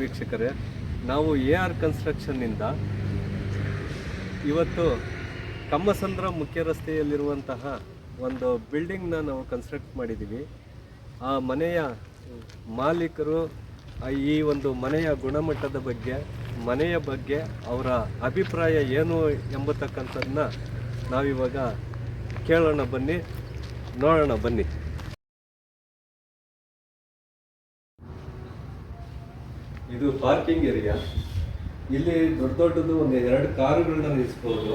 ವೀಕ್ಷಕರೇ, ನಾವು A R ಕನ್ಸ್ಟ್ರಕ್ಷನ್ನಿಂದ ಇವತ್ತು ಕಮ್ಮಸಂದ್ರ ಮುಖ್ಯ ರಸ್ತೆಯಲ್ಲಿರುವಂತಹ ಒಂದು ಬಿಲ್ಡಿಂಗ್ನ ನಾವು ಕನ್ಸ್ಟ್ರಕ್ಟ್ ಮಾಡಿದ್ದೀವಿ. ಆ ಮನೆಯ ಮಾಲೀಕರು ಈ ಒಂದು ಮನೆಯ ಗುಣಮಟ್ಟದ ಬಗ್ಗೆ, ಮನೆಯ ಬಗ್ಗೆ ಅವರ ಅಭಿಪ್ರಾಯ ಏನು ಎಂಬತಕ್ಕಂಥದ್ದನ್ನ ನಾವಿವಾಗ ಕೇಳೋಣ ಬನ್ನಿ, ನೋಡೋಣ ಬನ್ನಿ. ಇದು ಪಾರ್ಕಿಂಗ್ ಏರಿಯಾ ಇಲ್ಲಿ ದೊಡ್ಡ ದೊಡ್ಡದು ಒಂದು ಎರಡು ಕಾರುಗಳನ್ನ ನಿಲ್ಲಿಸ್ಬೋದು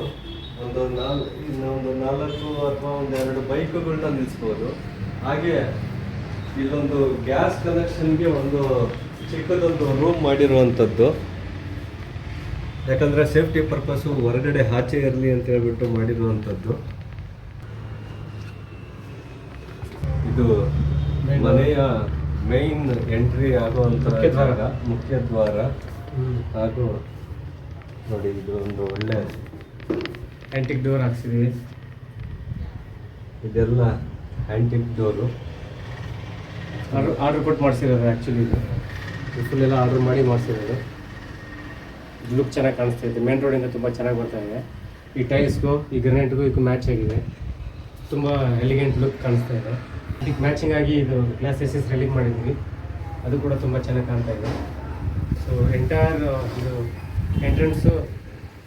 ಒಂದು ನಾಲ್, ಇನ್ನೊಂದು ನಾಲ್ಕು ಅಥವಾ ಒಂದು ಎರಡು ಬೈಕುಗಳನ್ನ ನಿಲ್ಲಿಸ್ಬೋದು ಹಾಗೆ ಇಲ್ಲೊಂದು ಗ್ಯಾಸ್ ಕನೆಕ್ಷನ್ಗೆ ಒಂದು ಚಿಕ್ಕದೊಂದು ರೂಮ್ ಮಾಡಿರುವಂಥದ್ದು. ಯಾಕಂದರೆ ಸೇಫ್ಟಿ ಪರ್ಪಸ್ಸು ಹೊರಗಡೆ ಆಚೆ ಇರಲಿ ಅಂತ ಹೇಳ್ಬಿಟ್ಟು ಮಾಡಿರುವಂಥದ್ದು. ಇದು ಮನೆಯ ಮೈನ್ ಎಂಟ್ರಿ ಆಗುವಂತ ಮುಖ್ಯ ದ್ವಾರ. ಜಾಗ, ಮುಖ್ಯ ದ್ವಾರ ಹಾಗೂ ನೋಡಿ ಇದು ಒಂದು ಒಳ್ಳೆ ಆಂಟಿಕ್ ಡೋರ್ ಹಾಕ್ಸಿದೀವಿ. ಇದೆಲ್ಲ ಆಂಟಿಕ್ ಡೋರು ಆರ್ಡರ್ ಆರ್ಡ್ರ್ ಕೊಟ್ಟು ಮಾಡಿಸಿರೋದು ಆ್ಯಕ್ಚುಲಿ ಇದು. ಫುಲ್ ಎಲ್ಲ ಆರ್ಡರ್ ಮಾಡಿ ಮಾಡಿಸಿರೋದು. ಲುಕ್ ಚೆನ್ನಾಗಿ ಕಾಣಿಸ್ತಾ ಇದೆ. ಮೇನ್ ರೋಡಿಂದ ತುಂಬ ಚೆನ್ನಾಗಿ ಬರ್ತಾ ಇದೆ. ಈ ಟೈಲ್ಸ್ಗೂ ಈ ಗ್ರನೇಟ್ಗೂ ಇದಕ್ಕೂ ಮ್ಯಾಚ್ ಆಗಿದೆ. ತುಂಬ ಎಲಿಗೆಂಟ್ ಲುಕ್ ಕಾಣಿಸ್ತಾ ಇದೆ. ಇದಕ್ಕೆ ಮ್ಯಾಚಿಂಗ್ ಆಗಿ ಇದು ಗ್ಲಾಸ್ ಎಸ್ ಎಸ್ ರೆಲಿಂಗ್ ಮಾಡಿದ್ವಿ. ಅದು ಕೂಡ ತುಂಬ ಚೆನ್ನಾಗಿ ಕಾಣ್ತಾ ಇದೆ. ಸೊ ಎಂಟೈರ್ ಇದು ಎಂಟ್ರೆನ್ಸು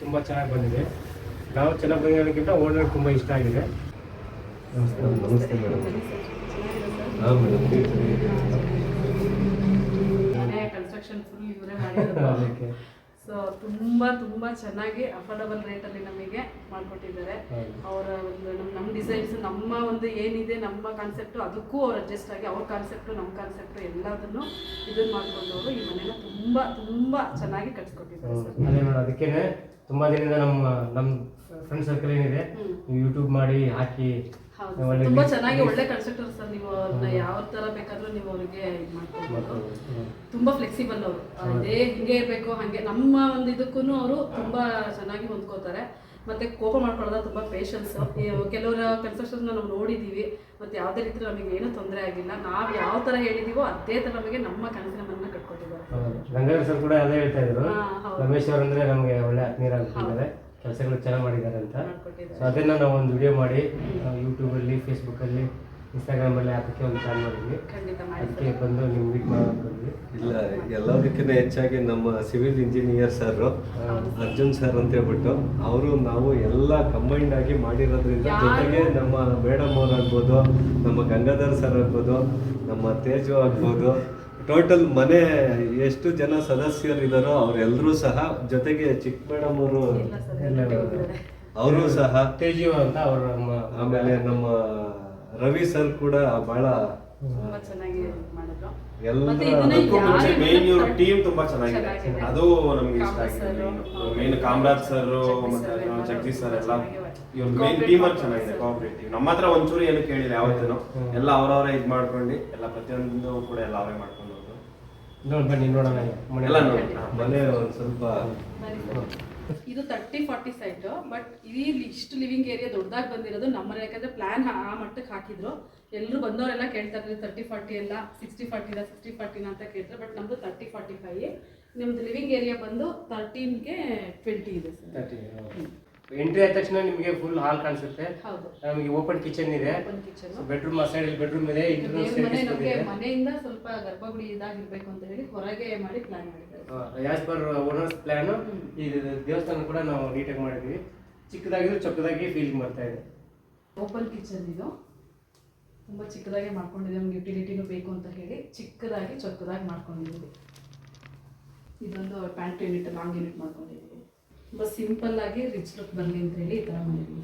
ತುಂಬ ಚೆನ್ನಾಗಿ ಬಂದಿದೆ. ನಾವು ಚೆನ್ನಾಗಿ ಬಂದಿರೋದಕ್ಕಿಂತ ಓನರ್ ತುಂಬ ಇಷ್ಟ ಆಗಿದೆ. ನಮಸ್ತೆ ನಮಸ್ತೆ ಮೇಡಮ್ ಹಾಂ ಮೇಡಮ್ ಮನೆ ಕನ್ಸ್ಟ್ರಕ್ಷನ್ ಫುಲ್ ಇವರೇ ಮಾಡಿದ್ರು ಅದಕ್ಕೆ ಸೊ ತುಂಬಾ ತುಂಬಾ ಚೆನ್ನಾಗಿ ಅಫೋರ್ಡಬಲ್ ರೇಟಲ್ಲಿ ನಮಗೆ ಮಾಡಿಕೊಟ್ಟಿದ್ದಾರೆ. ಅವರ ಒಂದು ನಮ್ಮ ನಮ್ಮ ಡಿಸೈನ್ಸ್ ನಮ್ಮ ಒಂದು ಏನಿದೆ ನಮ್ಮ ಕಾನ್ಸೆಪ್ಟು ಅದಕ್ಕೂ ಅವ್ರು ಅಡ್ಜಸ್ಟ್ ಆಗಿ ಅವ್ರ ಕಾನ್ಸೆಪ್ಟು ನಮ್ಮ ಕಾನ್ಸೆಪ್ಟ್ ಎಲ್ಲದನ್ನು ಇದನ್ನ ಮಾಡ್ಕೊಂಡು ಅವರು ಈ ಮನೆನ ತುಂಬಾ ತುಂಬಾ ಚೆನ್ನಾಗಿ ಕಟ್ಸ್ಕೊಟ್ಟಿದ್ದಾರೆ ಅದೇ ಮೇಡಮ್ ತುಂಬಾ ದಿನದಿಂದ ನಮ್ಮ ನಮ್ಮ ಫ್ರೆಂಡ್ ಸರ್ಕಲ್ ಏನಿದೆ. ಯೂಟ್ಯೂಬ್ ಮಾಡಿ ಹಾಕಿ ಹೌದು ತುಂಬಾ ಚೆನ್ನಾಗಿ ಒಳ್ಳೆ ಕನ್ಸ್ಟ್ರಕ್ಟರ್ ಸರ್. ನೀವು ಅವ್ರನ್ನ ಯಾವ ತರ ಬೇಕಾದ್ರೂ ನೀವು ಅವ್ರಿಗೆ ಇದು ಮಾಡ್ಕೊಬೋದು. ತುಂಬಾ ಫ್ಲೆಕ್ಸಿಬಲ್ ಅವರು. ಅದೇ ಹಿಂಗೆ ಇರಬೇಕು ಹಾಗೆ ನಮ್ಮ ಒಂದು ಇದಕ್ಕೂ ಅವರು ತುಂಬಾ ಚೆನ್ನಾಗಿ ಹೊಂದ್ಕೋತಾರೆ. ಮತ್ತೆ ಕೋಪ ಮಾಡ್ಕೊಳ್ಳೋದ ತುಂಬಾ ಪೇಷನ್ಸ್ ಕೆಲವರ ಕನ್ಸ್ಟ್ರಕ್ಷನ್ ನಾವು ನೋಡಿದೀವಿ. ಮತ್ತೆ ಯಾವುದೇ ರೀತಿ ನಮಗೆ ಏನೂ ತೊಂದರೆ ಆಗಿಲ್ಲ. ನಾವು ಯಾವ ತರ ಹೇಳಿದೀವೋ ಅದೇ ತರ ನಮಗೆ ನಮ್ಮ ಕನಸಿನ ಮನ ಕಟ್ಕೊಟ್ಟಿದ್ದಾರೆ. ಹೌದು. ಸರ್ ಕೂಡ ಅದೇ ಹೇಳ್ತಾ ಇದ್ರು. ರಮೇಶ್ ಅವ್ರು ಅಂದ್ರೆ ನಮಗೆ ಒಳ್ಳೆ ಆತ್ಮೀಯರಾಗ್ತಿದ್ದಾರೆ ಕೆಲಸಗಳು ಚೆನ್ನಾಗಿ ಮಾಡಿದ್ದಾರೆ ಅಂತ. ಸೊ ಅದನ್ನ ನಾವು ಒಂದು ವಿಡಿಯೋ ಮಾಡಿ ಯೂಟ್ಯೂಬಲ್ಲಿ ಫೇಸ್ಬುಕ್ಕಲ್ಲಿ ಇನ್ಸ್ಟಾಗ್ರಾಮಲ್ಲಿ ಅದಕ್ಕೆ ಒಂದು ಚಾನಲ್ ಮಾಡಿದ್ವಿ. ಅದಕ್ಕೆ ಬಂದು ನಿಮ್ಗೆ ಮೀಟ್ ಮಾಡೋಕೆ ಬಂದ್ವಿ. ಇಲ್ಲ ಎಲ್ಲದಕ್ಕಿಂತ ಹೆಚ್ಚಾಗಿ ನಮ್ಮ civil engineer sir. Arjun sir ಅಂತ ಹೇಳ್ಬಿಟ್ಟು ಅವರು ನಾವು ಎಲ್ಲ ಕಂಬೈಂಡ್ ಆಗಿ ಮಾಡಿರೋದ್ರಿಂದ ಜೊತೆಗೆ ನಮ್ಮ ಮೇಡಮ್ ಅವ್ರು ಆಗ್ಬೋದು ನಮ್ಮ ಗಂಗಾಧರ್ ಸರ್ ಆಗ್ಬೋದು ನಮ್ಮ ತೇಜು ಆಗ್ಬೋದು ಟೋಟಲ್ ಮನೆ ಎಷ್ಟು ಜನ ಸದಸ್ಯರಿದ್ದಾರೋ ಅವರೆಲ್ಲರೂ ಸಹ ಜೊತೆಗೆ ಚಿಕ್ಕ ಮೇಡಮ್ ಅವರು. ಅವರು ಸಹ ತೇಜೀವ ಅಂತ ಅವರು ನಮ್ಮ ಆಮೇಲೆ ನಮ್ಮ ರವಿ ಸರ್ ಕೂಡ ಬಹಳ ತುಂಬಾ ಚೆನ್ನಾಗಿ ಮಾಡಿದ್ರು. ಮತ್ತೆ ಇದನ್ನ ಯಾರು ಮೇನ್ ಇವ್ರ ಟೀಮ್ ತುಂಬಾ ಚೆನ್ನಾಗಿದೆ. ಅದು ನಮ್ಗೆ ಇಷ್ಟ ಆಗಿದೆ. ಮೇನ್ ಕಾಮರಾಜ್ ಸರ್ ಜಗದೀಶ್ ಮತ್ತೆ sir ಜಗದೀಶ್ ಸರ್ ಎಲ್ಲ ಇವ್ರ ಮೇನ್ ಟೀಮ್ ಅಲ್ಲಿ ಚೆನ್ನಾಗಿದೆ. ಕೋಆಪರೇಟಿವ್ ನಮ್ಮ ಹತ್ರ ಒಂಚೂರು ಏನು ಕೇಳಿಲ್ಲ ಯಾವತ್ತೂ ಎಲ್ಲ ಅವರವರೇ ಇದ್ ಮಾಡ್ಕೊಂಡು ಎಲ್ಲ ಪ್ರತಿಯೊಂದು ಕೂಡ ಎಲ್ಲ ಅವರೇ ಮಾಡ್ಕೊಂಡು. ನೋಡಿ ಬನ್ನಿ ನೋಡೋಣ. ಮನೆ ಎಲ್ಲ ನೋಡಿ. ಮನೆ ಒಂದು ಸ್ವಲ್ಪ ಇದು ತರ್ಟಿ ಫಾರ್ಟಿ ಸೈಟ್ ಬಟ್ ಇಲ್ಲಿ ಇಷ್ಟು ಲಿವಿಂಗ್ ಏರಿಯಾ ದೊಡ್ಡದಾಗಿ ಬಂದಿರೋದು ನಮ್ಮನೆ ಯಾಕಂದ್ರೆ ಪ್ಲಾನ್ ಆ ಮಟ್ಟಕ್ಕೆ ಹಾಕಿದ್ರು. ಎಲ್ಲರೂ ಬಂದವರೆಲ್ಲ ಕೇಳ್ತಾ ಇದ್ರು ತರ್ಟಿ ಫಾರ್ಟಿ ಎಲ್ಲ ಸಿಕ್ಸ್ಟಿ ಫಾರ್ಟಿನ ಸಿಕ್ಸ್ಟಿ ಫಾರ್ಟಿನ ಅಂತ ಕೇಳ್ತಾರೆ ಬಟ್ ನಮ್ದು ತರ್ಟಿ ಫಾರ್ಟಿ ಫೈವ್ ನಿಮ್ದು ಲಿವಿಂಗ್ ಏರಿಯಾ ಬಂದು ತರ್ಟೀನ್ಗೆ ಟ್ವೆಂಟಿ ಇದೆ ಸರ್. ಎಂಟ್ರಿ ಆದ ತಕ್ಷಣ ನಿಮಗೆ ಫುಲ್ ಹಾಲ್ ಕಾಣಿಸುತ್ತೆ. ಹೌದು. ನಮಗೆ ಓಪನ್ ಕಿಚನ್ ಇದೆ. ಓಪನ್ ಕಿಚನ್ ಬೆಡ್ರೂಮ್ ಆ ಸೈಡ್ ಬೆಡ್ರೂಮ್ ಇದೆ ಇಂಟರ್ನಲ್ ದೇವ್ರ ಮನೆ ನಮಗೆ ಮನೆಯಿಂದ ಸ್ವಲ್ಪ ಗರ್ಭಗುಡಿ ಇದಾಗಿರ್ಬೇಕು ಅಂತ ಹೇಳಿ ಹೊರಗೆ ಮಾಡಿ ಪ್ಲಾನ್ ಮಾಡಿದ್ದಾರೆ. ಆಸ್ ಪರ್ ಓನರ್ಸ್ ಪ್ಲಾನ್ ಈ ದೇವಸ್ಥಾನ ಕೂಡ ನಾವು ನೀಟಾಗಿ ಮಾಡಿದ್ವಿ. ಚಿಕ್ಕದಾಗಿದ್ರು ಚೊಕ್ಕದಾಗಿ ಫೀಲಿಂಗ್ ಬರ್ತಾ ಇದೆ. ಓಪನ್ ಕಿಚನ್ ಇದು. ತುಂಬ ಚಿಕ್ಕದಾಗಿ ಮಾಡ್ಕೊಂಡಿದ್ದೀವಿ. ನಮ್ಗೆ ಯುಟಿಲಿಟಿನೂ ಬೇಕು ಅಂತ ಹೇಳಿ ಚಿಕ್ಕದಾಗಿ ಚೊಕ್ಕದಾಗಿ ಮಾಡ್ಕೊಂಡಿದ್ದೀವಿ. ಇದೊಂದು ಪ್ಯಾಂಟ್ ಯೂನಿಟ್ ಲಾಂಗ್ ಯೂನಿಟ್ ಮಾಡ್ಕೊಂಡಿದ್ದೀವಿ. ತುಂಬ ಸಿಂಪಲ್ ಆಗಿ ರಿಚ್ ಲುಕ್ ಅಂತ ಹೇಳಿ ಈ ಥರ ಮಾಡಿದ್ವಿ.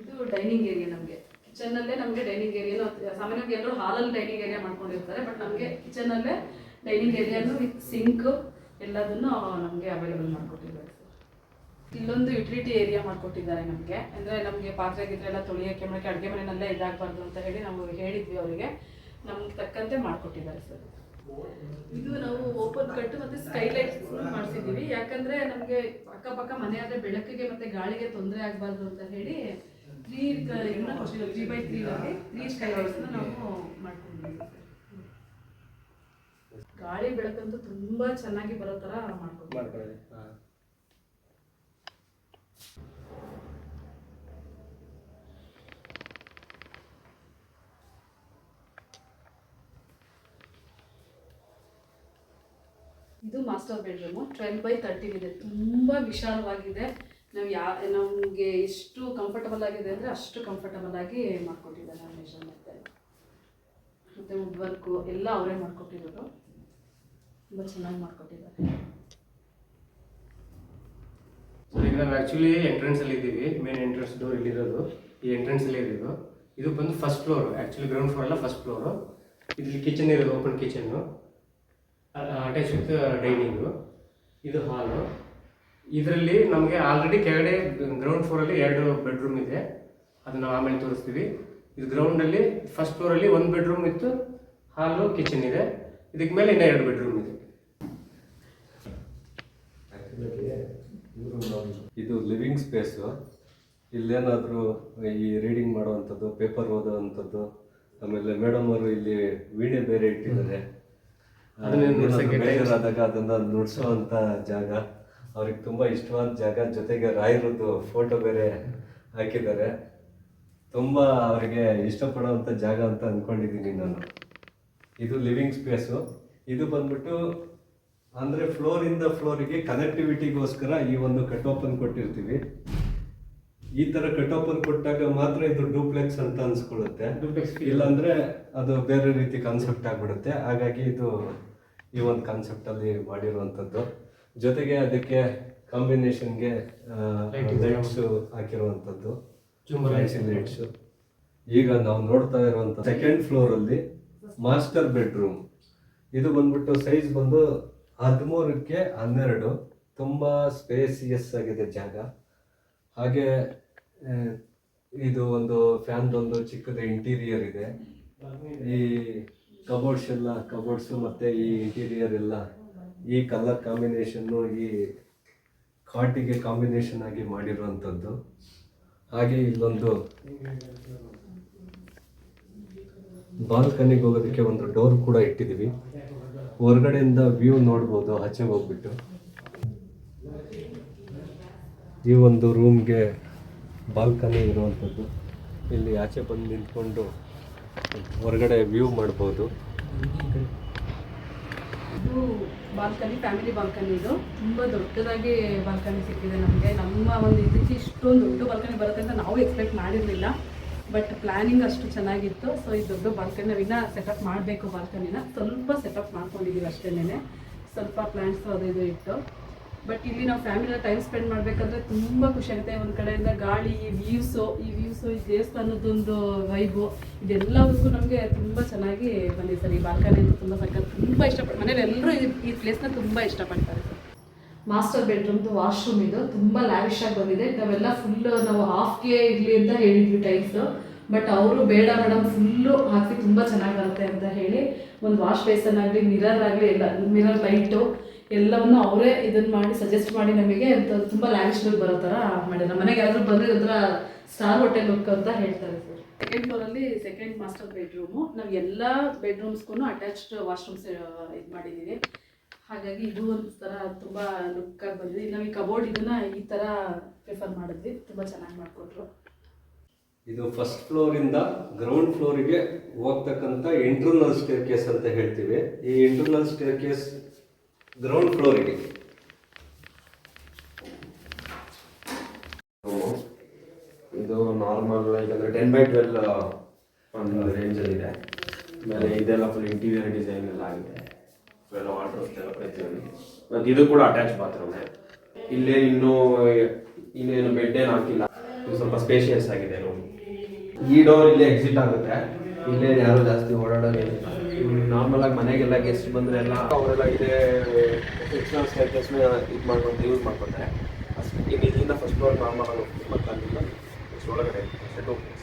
ಇದು ಡೈನಿಂಗ್ ಏರಿಯಾ ನಮಗೆ. ಕಿಚನ್ನಲ್ಲೇ ನಮಗೆ ಡೈನಿಂಗ್ ಏರಿಯಾನು ಸಾಮಾನ್ಯವಾಗಿ ಎಲ್ಲರೂ ಹಾಲಲ್ಲಿ ಡೈನಿಂಗ್ ಏರಿಯಾ ಮಾಡ್ಕೊಂಡಿರ್ತಾರೆ ಬಟ್ ನಮಗೆ ಕಿಚನ್ನಲ್ಲೇ ಡೈನಿಂಗ್ ಏರಿಯಾನು ವಿತ್ ಸಿಂಕ್ ಎಲ್ಲದನ್ನು ನಮಗೆ ಅವೈಲೇಬಲ್ ಮಾಡಿಕೊಟ್ಟಿದ್ದಾರೆ ಇಲ್ಲೊಂದು ಯುಟಿಲಿಟಿ ಏರಿಯಾ ಮಾಡಿಕೊಟ್ಟಿದ್ದಾರೆ ನಮಗೆ. ಅಂದರೆ ನಮಗೆ ಪಾತ್ರೆ ಗಿತ್ರೆ ಎಲ್ಲ ಮಾಡೋಕ್ಕೆ ಅಡುಗೆ ಮನೆಯಲ್ಲೇ ಇದಾಗಬಾರ್ದು ಅಂತ ಹೇಳಿ ನಾವು ಹೇಳಿದ್ವಿ ಅವರಿಗೆ. ನಮ್ಗೆ ತಕ್ಕಂತೆ ಮಾಡಿಕೊಟ್ಟಿದ್ದಾರೆ ಸರ್. ಇದು ನಾವು ಓಪನ್ ಕಟ್ ಮತ್ತೆ ಸ್ಕೈಲೈಟ್ ಮಾಡಿಸಿದ್ದೀವಿ. ಯಾಕಂದ್ರೆ ನಮಗೆ ಅಕ್ಕಪಕ್ಕ ಮನೆ ಆದ್ರೆ ಬೆಳಕಿಗೆ ಮತ್ತೆ ಗಾಳಿಗೆ ತೊಂದರೆ ಆಗಬಾರ್ದು ಅಂತ ಹೇಳಿ ತ್ರೀ ಇದನ್ನ ಕೊಟ್ಟಿದ್ದೀವಿ three by three three skylights ನಾವು ಮಾಡ್ಕೊಂಡಿದ್ದೀವಿ ಗಾಳಿ ಬೆಳಕಂತೂ ತುಂಬಾ ಚೆನ್ನಾಗಿ ಬರೋ ತರ ಮಾಡ್ಕೊತೀವಿ ಇದು master bedroom twelve by thirteen ಇದೆ. ತುಂಬ ವಿಶಾಲವಾಗಿದೆ. ನಾವು ಯಾ, ನಮಗೆ ಎಷ್ಟು ಕಂಫರ್ಟಬಲ್ ಆಗಿದೆ ಅಂದರೆ ಅಷ್ಟು ಕಂಫರ್ಟಬಲ್ ಆಗಿ ಮಾಡ್ಕೊಟ್ಟಿದ್ದಾರೆ ಮೆಷರ್ಮೆಂಟ್ ಮತ್ತು. ವುಡ್ ವರ್ಕು ಎಲ್ಲ ಅವರೇ ಮಾಡ್ಕೊಟ್ಟಿರೋದು. ತುಂಬ ಚೆನ್ನಾಗಿ ಮಾಡ್ಕೊಟ್ಟಿದ್ದಾರೆ. ಸೊ ಈಗ ನಾವು ಆ್ಯಕ್ಚುಲಿ ಎಂಟ್ರೆನ್ಸಲ್ಲಿ ಇದ್ದೀವಿ. ಮೇನ್ ಎಂಟ್ರೆನ್ಸ್ ಡೋರ್ ಇಲ್ಲಿರೋದು ಈ ಎಂಟ್ರೆನ್ಸಲ್ಲೇ ಇರೋದು. ಇದು ಬಂದು first floor actually ground floor ಅಲ್ಲ ಫಸ್ಟ್ ಫ್ಲೋರು ಇಲ್ಲಿ ಕಿಚನ್ ಇರೋದು ಓಪನ್ ಕಿಚನ್ನು ಅಟ್ಯಾಚ್ ವಿತ್ ಡೈನಿಂಗು ಇದು ಹಾಲು ಇದರಲ್ಲಿ ನಮಗೆ ಆಲ್ರೆಡಿ ಕೆಳಗಡೆ ಗ್ರೌಂಡ್ ಫ್ಲೋರಲ್ಲಿ ಎರಡು ಬೆಡ್ರೂಮ್ ಇದೆ. ಅದನ್ನು ಆಮೇಲೆ ತೋರಿಸ್ತೀವಿ. ಇದು ಗ್ರೌಂಡಲ್ಲಿ ಫಸ್ಟ್ ಫ್ಲೋರಲ್ಲಿ ಒಂದು ಬೆಡ್ರೂಮ್ ಇತ್ತು. ಹಾಲು ಕಿಚನ್ ಇದೆ. ಇದಕ್ಕೆ ಮೇಲೆ ಇನ್ನೂ ಎರಡು ಬೆಡ್ರೂಮ್ ಇದೆ. ಇದು ಲಿವಿಂಗ್ ಸ್ಪೇಸು ಇಲ್ಲೇನಾದರೂ ಈ ರೀಡಿಂಗ್ ಮಾಡುವಂಥದ್ದು ಪೇಪರ್ ಓದೋವಂಥದ್ದು. ಆಮೇಲೆ ಮೇಡಮ್ ಅವರು ಇಲ್ಲಿ ವೀಣೆ ಬೇರೆ ಇಟ್ಟಿದ್ದಾರೆ. ಬೇಜಾರಾದಾಗ ಅದನ್ನ ನುಡ್ಸೋವಂಥ ಜಾಗ. ಅವ್ರಿಗೆ ತುಂಬಾ ಇಷ್ಟವಾದ ಜಾಗ. ಜೊತೆಗೆ ರಾಯರದ್ದು ಫೋಟೋ ಬೇರೆ ಹಾಕಿದ್ದಾರೆ. ತುಂಬಾ ಅವರಿಗೆ ಇಷ್ಟಪಡುವಂಥ ಜಾಗ ಅಂತ ಅಂದ್ಕೊಂಡಿದ್ದೀನಿ ನಾನು. ಇದು ಲಿವಿಂಗ್ ಸ್ಪೇಸು ಇದು ಬಂದ್ಬಿಟ್ಟು ಅಂದರೆ ಫ್ಲೋರಿಂದ ಫ್ಲೋರಿಗೆ ಕನೆಕ್ಟಿವಿಟಿಗೋಸ್ಕರ ಈ ಒಂದು ಕಟ್ ಓಪನ್ ಕೊಟ್ಟಿರ್ತೀವಿ. ಈ ಥರ ಕಟ್ ಓಪನ್ ಕೊಟ್ಟಾಗ ಮಾತ್ರ ಇದು ಡೂಪ್ಲೆಕ್ಸ್ ಅಂತ ಅನ್ಸ್ಕೊಳ್ಳುತ್ತೆ. ಡೂಪ್ಲೆಕ್ಸ್ ಇಲ್ಲಾಂದ್ರೆ ಅದು ಬೇರೆ ರೀತಿ ಕಾನ್ಸೆಪ್ಟ್ ಆಗಿಬಿಡುತ್ತೆ. ಹಾಗಾಗಿ ಇದು ಈ ಒಂದು ಕಾನ್ಸೆಪ್ಟಲ್ಲಿ ಮಾಡಿರುವಂಥದ್ದು. ಜೊತೆಗೆ ಅದಕ್ಕೆ ಕಾಂಬಿನೇಷನ್ಗೆ ಲೈಟ್ಸ್ ಹಾಕಿರುವಂಥದ್ದು. ಲೈಟ್ಸು ಈಗ ನಾವು ನೋಡ್ತಾ ಇರುವಂಥ ಸೆಕೆಂಡ್ ಫ್ಲೋರಲ್ಲಿ ಮಾಸ್ಟರ್ ಬೆಡ್ರೂಮ್ ಇದು ಬಂದ್ಬಿಟ್ಟು ಸೈಜ್ ಬಂದು ಹದಿಮೂರಕ್ಕೆ ಹನ್ನೆರಡು. ತುಂಬ ಸ್ಪೇಸಿಯಸ್ ಆಗಿದೆ ಜಾಗ. ಹಾಗೆ ಇದು ಒಂದು ಫ್ಯಾನ್ದೊಂದು ಚಿಕ್ಕದ ಇಂಟೀರಿಯರ್ ಇದೆ. ಈ ಕಬೋರ್ಡ್ಸ್ ಎಲ್ಲ ಕಬೋರ್ಡ್ಸು ಮತ್ತು ಈ ಇಂಟೀರಿಯರ್ ಎಲ್ಲ, ಈ ಕಲರ್ ಕಾಂಬಿನೇಷನ್ನು ಈ ಕಾಟಿಗೆ ಕಾಂಬಿನೇಷನ್ ಆಗಿ ಮಾಡಿರುವಂಥದ್ದು. ಹಾಗೆ ಇಲ್ಲೊಂದು ಬಾಲ್ಕನಿಗೆ ಹೋಗೋದಕ್ಕೆ ಒಂದು ಡೋರ್ ಕೂಡ ಇಟ್ಟಿದ್ದೀವಿ. ಹೊರಗಡೆಯಿಂದ ವ್ಯೂ ನೋಡ್ಬೋದು, ಆಚೆ ಹೋಗ್ಬಿಟ್ಟು. ಈ ಒಂದು ರೂಮ್ಗೆ ಬಾಲ್ಕನಿ ಇರುವಂಥದ್ದು. ಇಲ್ಲಿ ಆಚೆ ಬಂದು ನಿಂತ್ಕೊಂಡು ಹೊರಗಡೆ ವ್ಯೂ ಮಾಡ್ಬೋದು. ಇದು ಬಾಲ್ಕನಿ, ಫ್ಯಾಮಿಲಿ ಬಾಲ್ಕನಿ ಇದು. ತುಂಬ ದೊಡ್ಡದಾಗಿ ಬಾಲ್ಕನಿ ಸಿಕ್ಕಿದೆ ನಮಗೆ. ನಮ್ಮ ಒಂದು ಇದಕ್ಕೆ ಇಷ್ಟೊಂದು ದೊಡ್ಡ ಬಾಲ್ಕನಿ ಬರುತ್ತೆ ಅಂತ ನಾವು ಎಕ್ಸ್ಪೆಕ್ಟ್ ಮಾಡಿರಲಿಲ್ಲ. ಬಟ್ ಪ್ಲ್ಯಾನಿಂಗ್ ಅಷ್ಟು ಚೆನ್ನಾಗಿತ್ತು. ಸೊ ಈ ದೊಡ್ಡ ಬಾಲ್ಕನಿ ನಾವು ಸೆಟಪ್ ಮಾಡಬೇಕು ಬಾಲ್ಕನಿನ. ಸ್ವಲ್ಪ ಸೆಟಪ್ ಮಾಡ್ಕೊಂಡಿದ್ದೀವಿ ಅಷ್ಟೇನೆ ಸ್ವಲ್ಪ ಪ್ಲ್ಯಾಂಟ್ಸ್ ಅದು ಇದು ಇಟ್ಟು. ಬಟ್ ಇಲ್ಲಿ ನಾವು ಫ್ಯಾಮಿಲಿ ಟೈಮ್ ಸ್ಪೆಂಡ್ ಮಾಡಬೇಕಂದ್ರೆ ತುಂಬ ಖುಷಿ ಆಗುತ್ತೆ. ಒಂದು ಕಡೆಯಿಂದ ಗಾಳಿ ಈ ವ್ಯೂಸು ಈ ವ್ಯೂಸು ಈ ದೇವಸ್ಥಾನದೊಂದು ವೈಬು ಇದೆಲ್ಲದಕ್ಕೂ ನಮಗೆ ತುಂಬ ಚೆನ್ನಾಗಿ ಬಂದಿದೆ ಸರ್. ಈ ಬಾಲ್ಕನಿ ಅಂತ ತುಂಬ ಸಕ್ಕ ತುಂಬ ಇಷ್ಟಪಟ್ಟು ಮನೇಲಿ ಎಲ್ಲರೂ ಈ ಪ್ಲೇಸ್ನ ತುಂಬ ಇಷ್ಟಪಡ್ತಾರೆ ಮಾಸ್ಟರ್ ಬೆಡ್ರೂಮ್ದು ವಾಶ್ರೂಮ್ ಇದು. ತುಂಬ ಲ್ಯಾವಿಶ್ ಆಗಿ ಬಂದಿದೆ. ನಾವೆಲ್ಲ ಫುಲ್ ನಾವು ಹಾಫ್ಗೆ ಇರಲಿ ಅಂತ ಹೇಳಿದ್ವಿ ಟೈಲ್ಸ್ ಬಟ್ ಅವರು ಬೇಡ ಮೇಡಮ್ ಫುಲ್ಲು ಹಾಕಿ ತುಂಬ ಚೆನ್ನಾಗಿ ಬರುತ್ತೆ ಅಂತ ಹೇಳಿ, ಒಂದು ವಾಶ್ ಬೇಸನ್ ಆಗಲಿ ಮಿರರ್ ಆಗಲಿ, ಎಲ್ಲ ಮಿರರ್ ಲೈಟು ಎಲ್ಲವನ್ನು ಅವರೇ ಇದನ್ನ ಮಾಡಿ ಸಜೆಸ್ಟ್ ಮಾಡಿ ನಮಗೆ ತುಂಬ ಲ್ಯಾವಿಶ್ ಲುಕ್ ಬರೋ ಥರ ಮಾಡಿದ್ದಾರೆ. ಮನೆಗೆ ಯಾರಾದ್ರೂ ಬಂದರೆ ಒಂಥರ ಸ್ಟಾರ್ ಹೋಟೆಲ್ ಲುಕ್ ಅಂತ ಹೇಳ್ತಾರೆ ಸರ್ ಸೆಕೆಂಡ್ ಫ್ಲೋರಲ್ಲಿ ಸೆಕೆಂಡ್ ಮಾಸ್ಟರ್ ಬೆಡ್ರೂಮು ನಾವು ಎಲ್ಲ ಬೆಡ್ರೂಮ್ಸ್ಗೂ ಅಟ್ಯಾಚ್ಡ್ ವಾಶ್ರೂಮ್ಸ್ ಇದು ಮಾಡಿದ್ದೀವಿ ಹಾಗಾಗಿ ಇದು ಒಂದು ಥರ ತುಂಬ ಆಗಿ ಬಂದಿದೆ. ನಾವು ಈ ಕಬೋರ್ಡ್ ಇದನ್ನ ಈ ಥರ ಪ್ರಿಫರ್ ಮಾಡಿದ್ವಿ. ತುಂಬ ಚೆನ್ನಾಗಿ ಮಾಡಿಕೊಟ್ರು. ಇದು ಫಸ್ಟ್ ಫ್ಲೋರಿಂದ ಗ್ರೌಂಡ್ ಫ್ಲೋರಿಗೆ ಹೋಗ್ತಕ್ಕಂಥ ಇಂಟರ್ನಲ್ ಸ್ಟೇರ್ ಕೇಸ್ ಅಂತ ಹೇಳ್ತೀವಿ. ಈ ಇಂಟರ್ನಲ್ ಸ್ಟೇರ್ ಕೇಸ್ ಗ್ರೌಂಡ್ ಫ್ಲೋರಿಗೆ ಇದು ನಾರ್ಮಲ್ ಲೈಕ್ ಅಂದರೆ ಟೆನ್ ಬೈ ಟ್ವೆಲ್ ಒಂದು ರೇಂಜಲ್ಲಿ ಇದೆ. ಆಮೇಲೆ ಇದೆಲ್ಲ ಫುಲ್ ಇಂಟೀರಿಯರ್ ಡಿಸೈನ್ ಎಲ್ಲ ಆಗಿದೆ. ಎಲ್ಲ ವಾಟರ್ ಎಲ್ಲ ಪ್ರತಿಯೊಂದು. ಮತ್ತು ಇದು ಕೂಡ ಅಟ್ಯಾಚ್ ಬಾತ್ರೂಮೇ ಇಲ್ಲೇ ಇನ್ನೂ, ಇನ್ನೇನು ಬೆಡ್ ಏನು ಹಾಕಿಲ್ಲ. ಇದು ಸ್ವಲ್ಪ ಸ್ಪೇಷಿಯಸ್ ಆಗಿದೆ ರೂಮ್ ಈ ಡೋರ್ ಇಲ್ಲೇ ಎಕ್ಸಿಟ್ ಆಗುತ್ತೆ. ಇಲ್ಲೇ ಯಾರು ಜಾಸ್ತಿ ಓಡಾಡೋದಿಲ್ಲ ನಾರ್ಮಲ್ ಆಗಿ ಮನೆಗೆಲ್ಲ ಗೆಸ್ಟ್ ಬಂದ್ರೆ ಎಲ್ಲ ಅವರೆಲ್ಲ ಇದೇ ಎಕ್ಸ್ಟ್ರಾ ಸ್ಟೇರ್ಕೇಸ್ನ ಇದು ಮಾಡ್ಕೊಂಡು ಯೂಸ್ ಮಾಡ್ಕೊತಾರೆ. ಇನ್ನು ಇಲ್ಲಿಂದ ಫಸ್ಟ್ ಫ್ಲೋರ್ ನಾರ್ಮಲ್ ಆಗಿ ಮತ್ತೆ ಅಲ್ಲಿಂದ ಒಳಗಡೆ. ಸೆಟ್ ಹೋಗ್ತೀವಿ